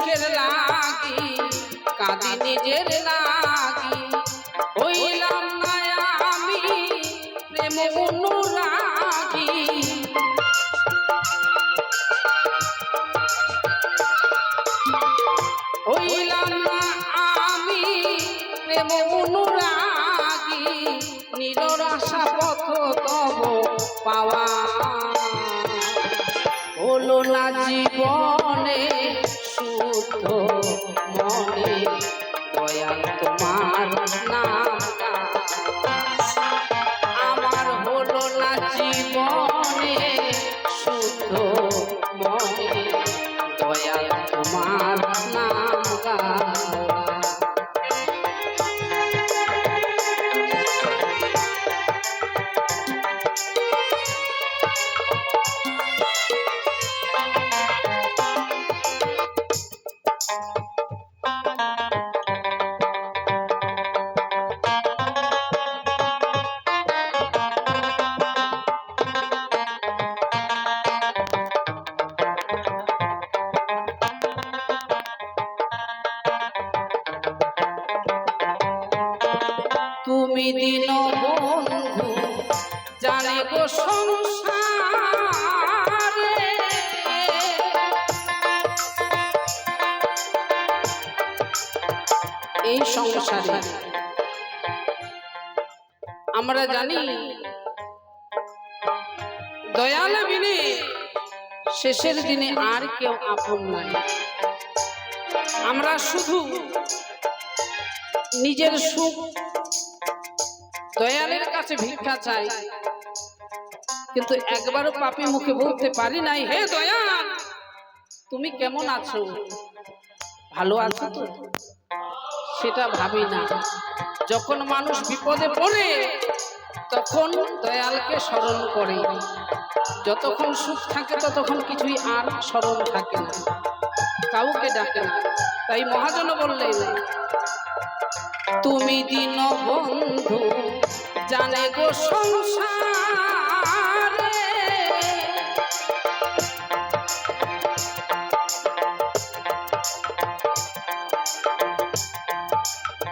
সুখের লাগি, কাঁদি নিজের লাগি। হইলাম না আমি প্রেম অনুরাগী। হইলাম না আমি প্রেম অনুরাগী নীলর আশা পথ তব পাওয়া। হলো না জীবনে মনে দয়াল তোমার নাম। দিন বন্ধু, জানে গো এই সংসারে আমরা জানি দয়াল বিনে শেষের দিনে আর কেউ আপন নাই আমরা শুধু নিজের সুখ দয়ালের কাছে ভিক্ষা চাই। কিন্তু একবারও পাপি মুখে বলতে পারি নাই, হে দয়াল, তুমি কেমন আছো? ভালো আছো তো? সেটা ভাবি না। যখন মানুষ বিপদে পড়ে, তখন দয়ালকে স্মরণ করে। যতক্ষণ সুখ থাকে, ততক্ষণ কিছুই আর স্মরণ থাকে না। কাউকে ডাকে না। তাই মহাজন বললেন তুমি দিন বন্ধু, জানে গো সংসারে।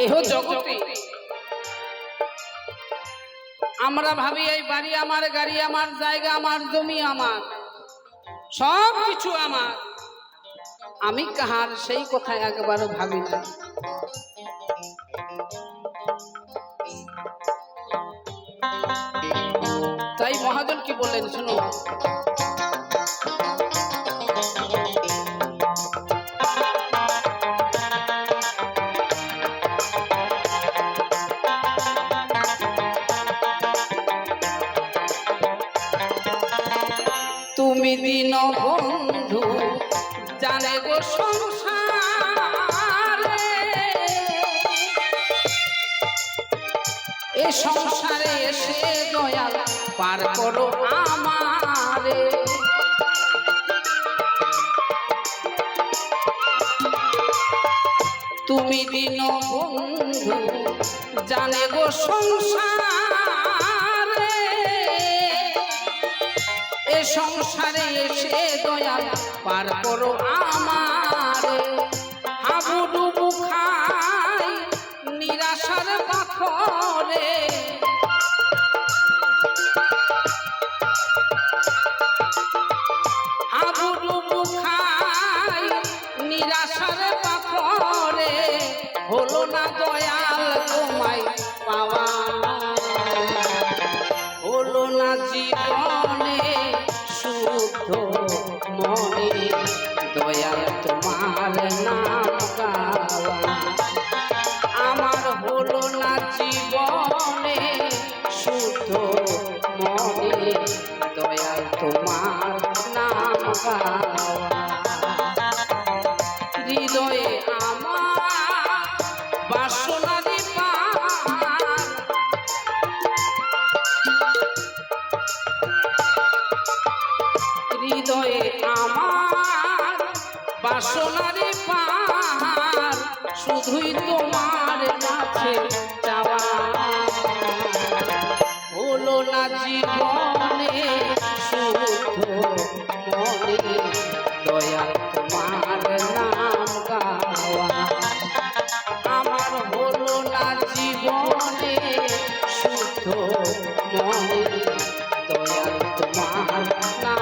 এহ জগতে আমরা ভাবি এই বাড়ি আমার, গাড়ি আমার, জায়গা আমার, জমি আমার, সব কিছু আমার। আমি কাহার সেই কথা একবারও ভাবি না। তাই মহাজন কি বললেন শুনো তুমি দিন বন্ধু জানে গো সংসারে সংসারে এসে দয়াল পার করো আমারে। তুমি দিন বন্ধু, জানে গো সংসারে। এ সংসারে এসে দয়াল পার করো আমারে। দয়াল তোমার নাম হৃদয়ে আমার বাসনারি পান হৃদয়ে আমার বাসনারে পার শুধুই তোমার কাছে চাওয়া হলো না জীবনে দয়া তোমার নাম গাওয়া। আমার হলো জীবনে শুদ্ধ মনে দয়াল তোমার নাম